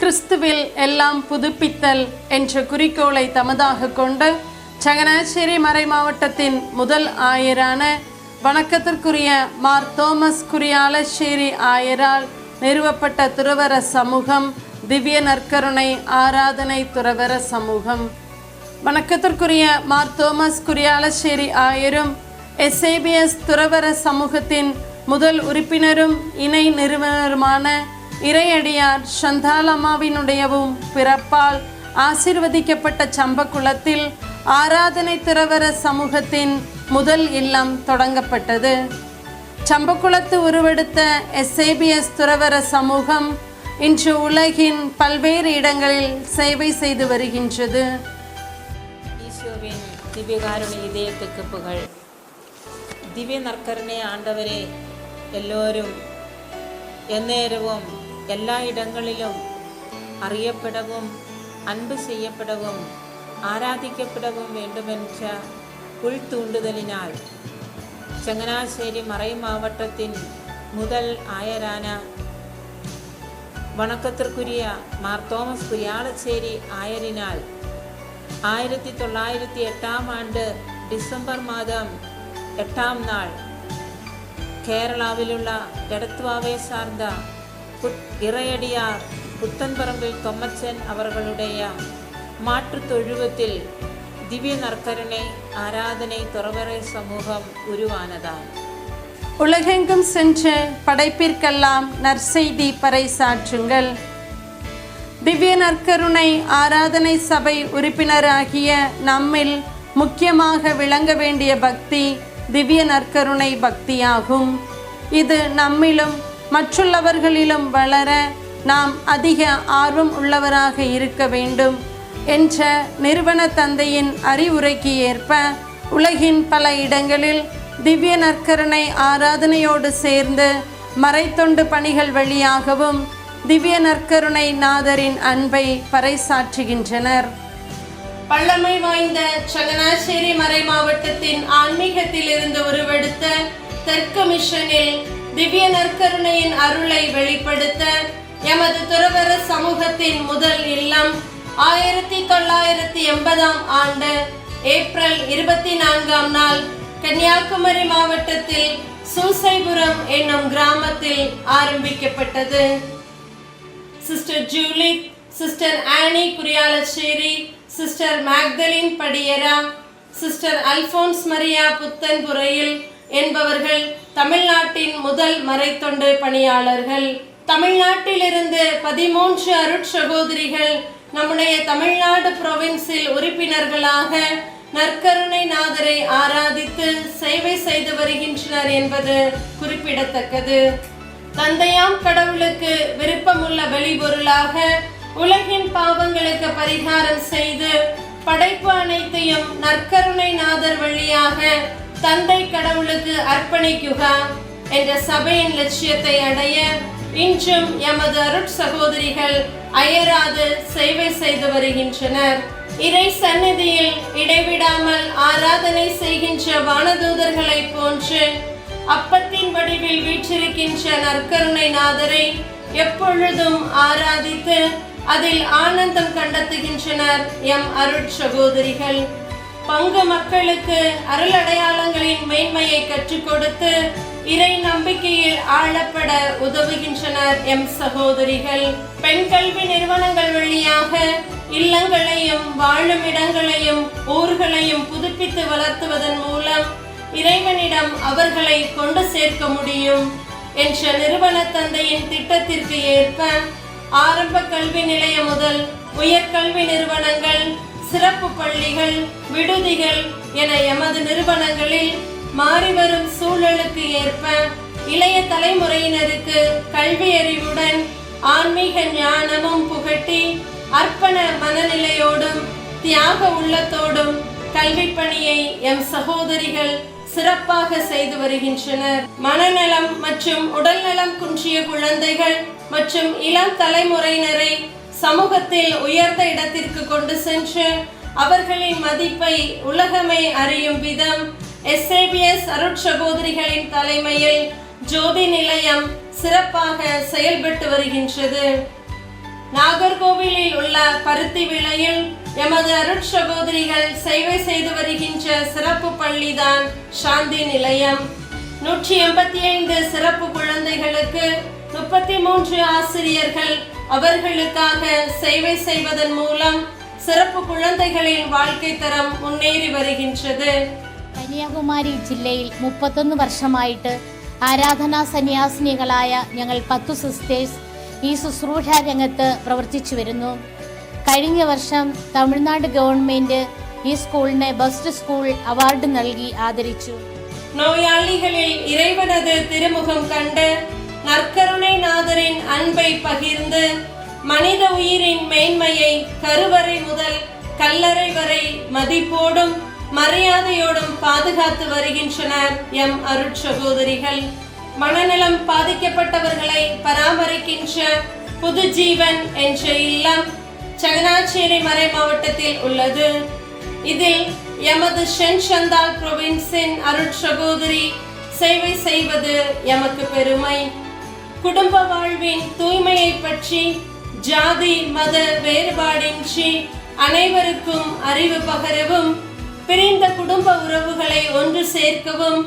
கிறிஸ்துவில் எல்லாம் புதுப்பித்தல் என்ற குறிக்கோளை தமதாக கொண்டு சங்கனாச்சேரி மறை மாவட்டத்தின் முதல் ஆயரான வணக்கத்திற்குரிய மார் தோமஸ் குரியாலச்சேரி ஆயரால் நிறுவப்பட்ட துறவர சமூகம் திவ்ய நற்கருணை ஆராதனை துறவர சமூகம். வணக்கத்திற்குரிய மார் தோமஸ் குரியாலச்சேரி ஆயரும் எஸ்ஏபிஎஸ் துறவர சமூகத்தின் முதல் உறுப்பினரும் இணை நிறுவனருமான இறையடியார் சந்தாலம்மாவினுடையவும் பிறப்பால் ஆசிர்வதிக்கப்பட்ட சம்பக்குளத்தில் ஆராதனை துறவர சமூகத்தின் முதல் இல்லம் தொடங்கப்பட்டது. சம்பக்குளத்து உருவெடுத்த எஸ்ஏபிஎஸ் துறவர சமூகம் இன்று உலகின் பல்வேறு இடங்களில் சேவை செய்து வருகின்றது. ஈசோவின் திவ்யகாருணி இதயத்துக்கு புகழ். திவ்ய நற்கருணை ஆண்டவரே எல்லோரும் எந்நேரவும் എല്ലായിടങ്ങളിലും അറിയപ്പെടവും അൻപ് ചെയ്യപ്പെടവും ആരാധിക്കപ്പെടവും വേണ്ടുമെന്ന ഉൾത്തൂണ്ടുതലിനാൽ ചങ്ങനാശ്ശേരി മറൈമാവട്ടത്തിൻ മുതൽ ആയരാന വണക്കത്തിർക്കുരിയ മാർ തോമസ് കുര്യാളശ്ശേരി ആയരിനാൽ ആയിരത്തി തൊള്ളായിരത്തി എട്ടാം ആണ്ട് ഡിസംബർ മാസം എട്ടാം നാൾ കേരളാവിലുള്ള എടത്വാവേ സാർദ புத் இறையடியார் புத்தன்பரம்பில் தொம்மச்சன் அவர்களுடைய மாற்றுத் தொழுவத்தில் திவ்ய நற்கருணை ஆராதனை துறவரை சமூகம் உருவானதாம். உலகெங்கும் சென்று படைப்பிற்கெல்லாம் நற்செய்தி பறைசாற்றுங்கள். திவ்ய நற்கருணை ஆராதனை சபை உறுப்பினராகிய நம்மில் முக்கியமாக விளங்க வேண்டிய பக்தி திவ்ய நற்கருணை பக்தியாகும். இது நம்மிலும் மற்றுள்ளவர்களிலும் வளர நாம் அதிக ஆர்வம் உள்ளவராக இருக்க வேண்டும் என்ற நிறுவன தந்தையின் அறிவுரைக்கு ஏற்ப உலகின் பல இடங்களில் திவ்ய நற்கருணை ஆராதனையோடு சேர்ந்து மறைத்தொண்டு பணிகள் வழியாகவும் திவ்ய நற்கருணை நாதரின் அன்பை பறைசாற்றுகின்றனர். பழமை வாய்ந்த சங்கனாச்சேரி மறை மாவட்டத்தின் ஆன்மீகத்தில் இருந்து உருவெடுத்த தெற்கு மிஷனில் திவ்ய நற்கருணையின் அருளை வெளிப்படுத்த எமது துறவர சமூகத்தின் முதல் இல்லம் ஆயிரத்தி தொள்ளாயிரத்தி எண்பதாம் ஆண்டு ஏப்ரல் இருபத்தி நான்காம் நாள் கன்னியாகுமரி மாவட்டத்தில் சூசைபுரம் என்னும் கிராமத்தில் ஆரம்பிக்கப்பட்டது. Sister Julie sister Annie Kuriyalacherry sister Magdalene Padiyara sister Alphonse Maria புத்தன்புரையில் என்பவர்கள் தமிழ்நாட்டின் முதல் மறைத்தொண்டு பணியாளர்கள். தமிழ்நாட்டிலிருந்து பதிமூன்று அருட்சகோதரிகள் நம்முடைய தமிழ்நாடு புரோவின்ஸில் உறுப்பினர்களாக நற்கருணை நாதரை ஆராதித்து சேவை செய்து வருகின்றனர் என்பது குறிப்பிடத்தக்கது. தந்தையாம் கடவுளுக்கு விருப்பமுள்ள வெளிபொருளாக உலகின் பாவங்களுக்கு பரிகாரம் செய்து படைப்பு அனைத்தையும் நற்கருணை நாதர் வழியாக தந்தை கடவுளுக்கு அர்ப்பணிக்குக என்ற சபையின் லட்சியத்தை அடைய இன்றும் எமது அருட் சகோதரிகள் அயராது சேவை செய்து வருகின்றனர். இறை சந்நிதியில் இடைவிடாமல் ஆராதனை செய்கின்ற வானதூதர்களைப் போன்று அப்பத்தின் வடிவில் வீற்றிருக்கின்ற நற்கருணை நாதரை எப்பொழுதும் ஆராதித்து அதில் ஆனந்தம் கண்டத்துகின்றனர் எம் அருட் சகோதரிகள். பங்கு மக்களுக்கு அருளடையாளங்களின் மேன்மையை கற்றுக் கொடுத்து இறை நம்பிக்கையில் ஆளப்பட உதவுகின்றனர் எம் சகோதரிகள். பெண் கல்வி நிறுவனங்கள் வழியாக இல்லங்களையும் வாழும் இடங்களையும் ஊர்களையும் புதுப்பித்து வளர்த்துவதன் மூலம் இறைவனிடம் அவர்களை கொண்டு சேர்க்க முடியும் என்ற நிறுவன தந்தையின் திட்டத்திற்கு ஏற்ப ஆரம்ப கல்வி நிலையம் முதல் உயர்கல்வி நிறுவனங்கள் சிறப்பு பள்ளிகள் விடுதிகள் என எமது நிறுவனங்களில் மாறிவரும் சூழலுக்கு ஏற்ப இளைய தலைமுறையினருக்கு கல்வி அறிவுடன் ஆன்மீக ஞானமும் புகட்டி அர்ப்பண மனநிலையோடும் தியாக உள்ளத்தோடும் கல்வி பணியை எம் சகோதரிகள் சிறப்பாக செய்து வருகின்றனர். மனநலம் மற்றும் உடல்நலம் குன்றிய குழந்தைகள் மற்றும் இளம் தலைமுறையினரை சமூகத்தில் உயர்ந்த இடத்திற்கு கொண்டு சென்று அவர்களின் மதிப்பை உலகமே அறியும் விதம் எஸ்ஏபிஎஸ் அருட்சகோதரிகளின் தலைமையில் ஜோதி நிலையம் சிறப்பாக செயல்பட்டு வருகின்றது. நாகர்கோவிலில் உள்ள பருத்தி விலையில் எமது அருட்சகோதரிகள் சேவை செய்து வருகின்ற சிறப்பு பள்ளிதான் சாந்தி நிலையம். நூற்றி எண்பத்தி ஐந்து சிறப்பு குழந்தைகளுக்கு முப்பத்தி மூன்று ஆசிரியர்கள் அவர்களுக்காக சேவை செய்வதன் மூலம் சிறப்பு குழந்தைகளின் வாழ்க்கை தரம் முன்னேறி வருகின்றது കന്യാകുമാരി ജില്ലയിൽ മുപ്പത്തൊന്ന് വർഷമായിട്ട് ആരാധനാ സന്യാസിനികളായ ഞങ്ങൾ പത്തു സിസ്റ്റേഴ്സ് ഈ ശുശ്രൂഷ രംഗത്ത് പ്രവർത്തിച്ചു വരുന്നു കഴിഞ്ഞ വർഷം തമിഴ്നാട് ഗവൺമെൻറ് ഈ സ്കൂളിന് ബെസ്റ്റ് സ്കൂൾ അവാർഡ് നൽകി ആദരിച്ചു நோயாளிகளில் இறைவனது திருமுகம் கண்டு நற்கருணை நாதரின் அன்பை பகிர்ந்து மனித உயிரின் மேன்மையை கருவறை முதல் கல்லறை வரை மதிப்போடும் மரியாதையோடும் பாதுகாத்து வருகின்றனர் எம் அருட்சகோதரிகள். மனநலம் பாதிக்கப்பட்டவர்களை பராமரிக்கின்ற புது ஜீவன் என்ற இல்லம் சங்கனாச்சேரி மறை மாவட்டத்தில் உள்ளது. இதில் எமது ஷென்ஷந்தால் புரோவின்ஸின் அருட்சகோதரி சேவை செய்வது எமக்கு பெருமை. குடும்ப வாழ்வின் தூய்மையை பற்றி ஜாதி மத வேறுபாடின்றி அனைவருக்கும் அறிவு பகரவும் பிரிந்த குடும்ப உறவுகளை ஒன்று சேர்க்கவும்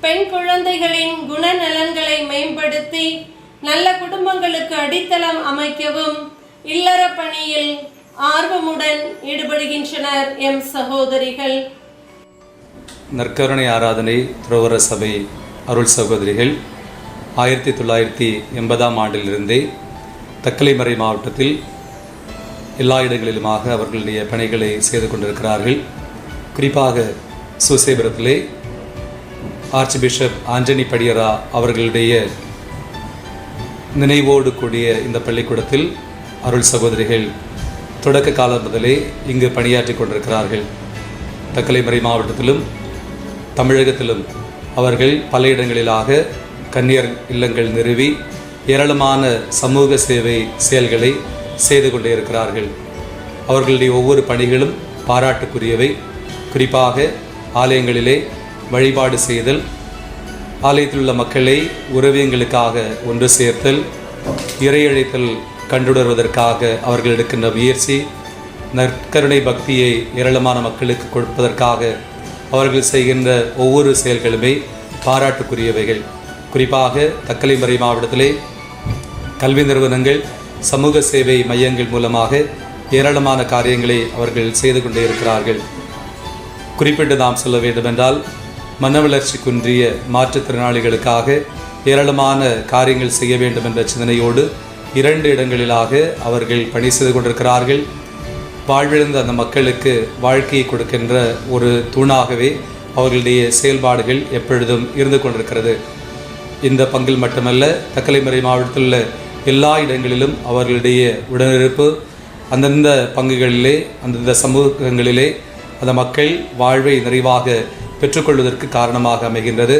பெண் குழந்தைகளின் குணநலன்களை மேம்படுத்தி நல்ல குடும்பங்களுக்கு அடித்தளம் அமைக்கவும் இல்லற பணியில் ஆர்வமுடன் ஈடுபடுகின்றனர் எம் சகோதரிகள். நற்கருணை ஆராதனை துறவர சபை அருள் சகோதரிகள் ஆயிரத்தி தொள்ளாயிரத்தி எண்பதாம் ஆண்டிலிருந்தே தக்கலைமறை மாவட்டத்தில் எல்லா இடங்களிலுமாக அவர்களுடைய பணிகளை செய்து கொண்டிருக்கிறார்கள். குறிப்பாக சுசேபுரத்திலே ஆர்ச் பிஷப் ஆண்டனி படியரா அவர்களுடைய நினைவோடு கூடிய இந்த பள்ளிக்கூடத்தில் அருள் சகோதரிகள் தொடக்க காலம் முதலே இங்கு பணியாற்றி கொண்டிருக்கிறார்கள். தக்கலைமறை மாவட்டத்திலும் தமிழகத்திலும் அவர்கள் பல இடங்களிலாக கன்னியர் இல்லங்கள் நிறுவி ஏராளமான சமூக சேவை செயல்களை செய்து கொண்டே இருக்கிறார்கள். அவர்களுடைய ஒவ்வொரு பணிகளும் பாராட்டுக்குரியவை. குறிப்பாக ஆலயங்களிலே வழிபாடு செய்தல் ஆலயத்தில் உள்ள மக்களை உறவியங்களுக்காக ஒன்று சேர்த்தல் இறையழைத்தல் கண்டுணர்வதற்காக அவர்கள் எடுக்கின்ற முயற்சி நற்கருணை பக்தியை ஏராளமான மக்களுக்கு கொடுப்பதற்காக அவர்கள் செய்கின்ற ஒவ்வொரு செயல்களுமே பாராட்டுக்குரியவைகள். குறிப்பாக தக்கலைமறை மாவட்டத்திலே கல்வி நிறுவனங்கள் சமூக சேவை மையங்கள் மூலமாக ஏராளமான காரியங்களை அவர்கள் செய்து கொண்டே இருக்கிறார்கள். குறிப்பிட்டு நாம் சொல்ல வேண்டுமென்றால் மன வளர்ச்சி குன்றிய மாற்றுத்திறனாளிகளுக்காக ஏராளமான காரியங்கள் செய்ய வேண்டும் என்ற சிந்தனையோடு இரண்டு இடங்களிலாக அவர்கள் பணி செய்து கொண்டிருக்கிறார்கள். வாழ்விழந்த அந்த மக்களுக்கு வாழ்க்கையை கொடுக்கின்ற ஒரு தூணாகவே அவர்களுடைய செயல்பாடுகள் எப்பொழுதும் இருந்து கொண்டிருக்கிறது. இந்த பங்கில் மட்டுமல்ல தக்கலைமறை மாவட்டத்தில் உள்ள எல்லா இடங்களிலும் அவர்களுடைய உடனிருப்பு அந்தந்த பங்குகளிலே அந்தந்த சமூகங்களிலே அந்த மக்கள் வாழ்வை நிறைவாக பெற்றுக்கொள்வதற்கு காரணமாக அமைகின்றது.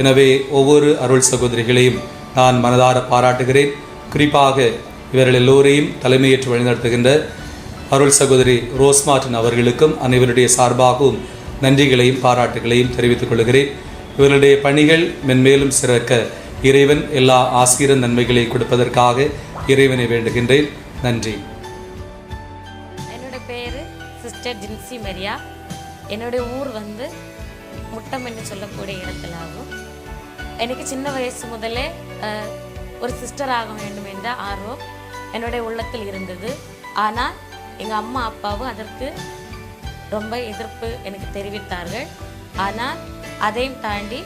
எனவே ஒவ்வொரு அருள் சகோதரிகளையும் நான் மனதார பாராட்டுகிறேன். குறிப்பாக இவர்கள் எல்லோரையும் தலைமையேற்று வழிநடத்துகின்ற அருள் சகோதரி ரோஸ்மார்டின் அவர்களுக்கும் அனைவருடைய சார்பாகவும் நன்றிகளையும் பாராட்டுகளையும் தெரிவித்துக் கொள்கிறேன். இவர்களுடைய பணிகள் மென்மேலும் சிறக்க. இறைவன் எல்லா ஆசிரியர் நன்மைகளை கொடுப்பதற்காக இறைவனை வேண்டுகின்றேன். நன்றி. என்னோட பேர் சிஸ்டர் ஜின்சி மரியா. என்னுடைய ஊர் வந்து முட்டம் என்று சொல்லக்கூடிய இடத்துல ஆகும் எனக்கு சின்ன வயசு முதலே ஒரு சிஸ்டர் ஆக வேண்டும் என்ற ஆர்வம் என்னுடைய உள்ளத்தில் இருந்தது. ஆனால் எங்கள் அம்மா அப்பாவும் அதற்கு ரொம்ப எதிர்ப்பு எனக்கு தெரிவித்தார்கள். ஆனால் அதையும் தாண்டி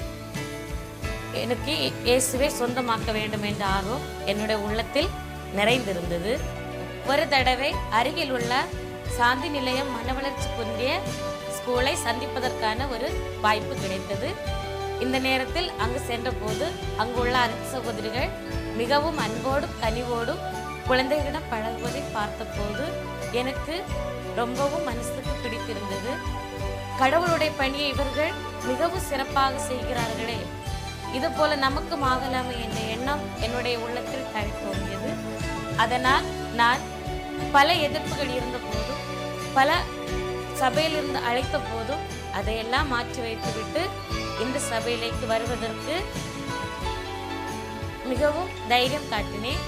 எனக்கு இயேசுவை சொந்தமாக்க வேண்டும் என்ற ஆர்வம் என்னுடைய உள்ளத்தில் நிறைந்திருந்தது. ஒரு தடவை அருகில் உள்ள சாந்தி நிலையம் மன வளர்ச்சி குன்றிய ஸ்கூலை சந்திப்பதற்கான ஒரு வாய்ப்பு கிடைத்தது. இந்த நேரத்தில் அங்கு சென்றபோது அங்குள்ள அரசு சகோதரிகள் மிகவும் அன்போடும் கனிவோடும் குழந்தைகளிடம் பழகுவதை பார்த்தபோது எனக்கு ரொம்பவும் மனசுக்கு பிடித்திருந்தது. கடவுளுடைய பணியை இவர்கள் மிகவும் சிறப்பாக செய்கிறார்களே. இது போல நமக்கும் ஆகலாமே என்ற எண்ணம் என்னுடைய உள்ளத்தில் தோன்றியது அதனால் நான் பல எதிர்ப்புகள் இருந்த போதும் பல சபையிலிருந்து அழைத்த போதும் அதையெல்லாம் மாற்றி வைத்துவிட்டு இந்த சபையிலேக்கு வருவதற்கு மிகவும் தைரியம் காட்டினேன்.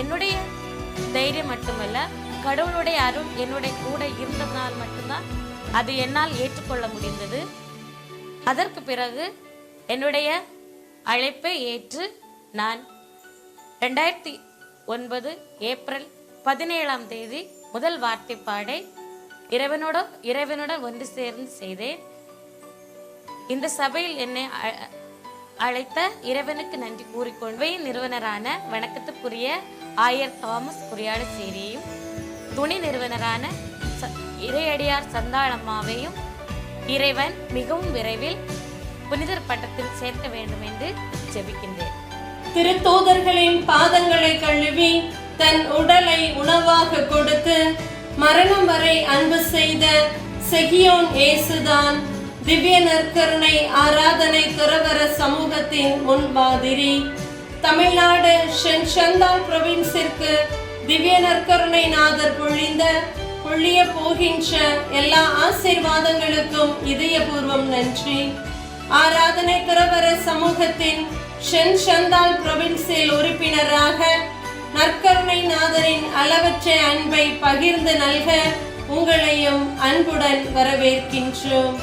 என்னுடைய தைரியம் மட்டுமல்ல கடவுளுடைய அருள் என்னுடைய கூட இருந்ததனால் மட்டும்தான் அது என்னால் ஏற்றுக்கொள்ள முடிந்தது. அதற்கு பிறகு என்னுடைய அழைப்பை ஏற்று நான் ரெண்டாயிரத்தி ஒன்பது ஏப்ரல் பதினேழாம் தேதி முதல் வார்த்தை பாடை இறைவனோட இறைவனுடன் ஒன்று சேர்ந்து செய்தேன். இந்த சபையில் என்னை அ- அழைத்த இறைவனுக்கு நன்றி கூறிக்கொண்டு நிறுவனரான வணக்கத்துக்குரிய ஆயர் தாமஸ் குறியாடு சேரியையும் துணை நிறுவனரான ச- இறையடியார் சந்தாளம்மாவையும் இறைவன் மிகவும் விரைவில் புனிதர் பட்டத்தில் சேர்க்க வேண்டும் என்று ஜெபிக்கின்றேன். திருத்தூதர்களின் பாதங்களை கழுவி தன் உடலை உணவாக கொடுத்து மரணம் வரை அன்பு செய்த செகியோன் இயேசுதான் திவ்ய நற்கருணை ஆராதனை துறவர சமூகத்தின் முன்மாதிரி தமிழ்நாடு ஷென்ஷந்தால் province-ற்கு திவ்ய நற்கருணை நாதர் பொழிந்த பொழிய போகின்ற எல்லா ஆசீர்வாதங்களுக்கும் இதயபூர்வம் நன்றி. ஆராதனை துறவர சமூகத்தின் ஷென் ஷந்தால் province-இல் உறுப்பினராக நற்கருணை நாதரின் அளவற்ற அன்பை பகிர்ந்து நல்க உங்களையும் அன்புடன் வரவேற்கின்றோம்.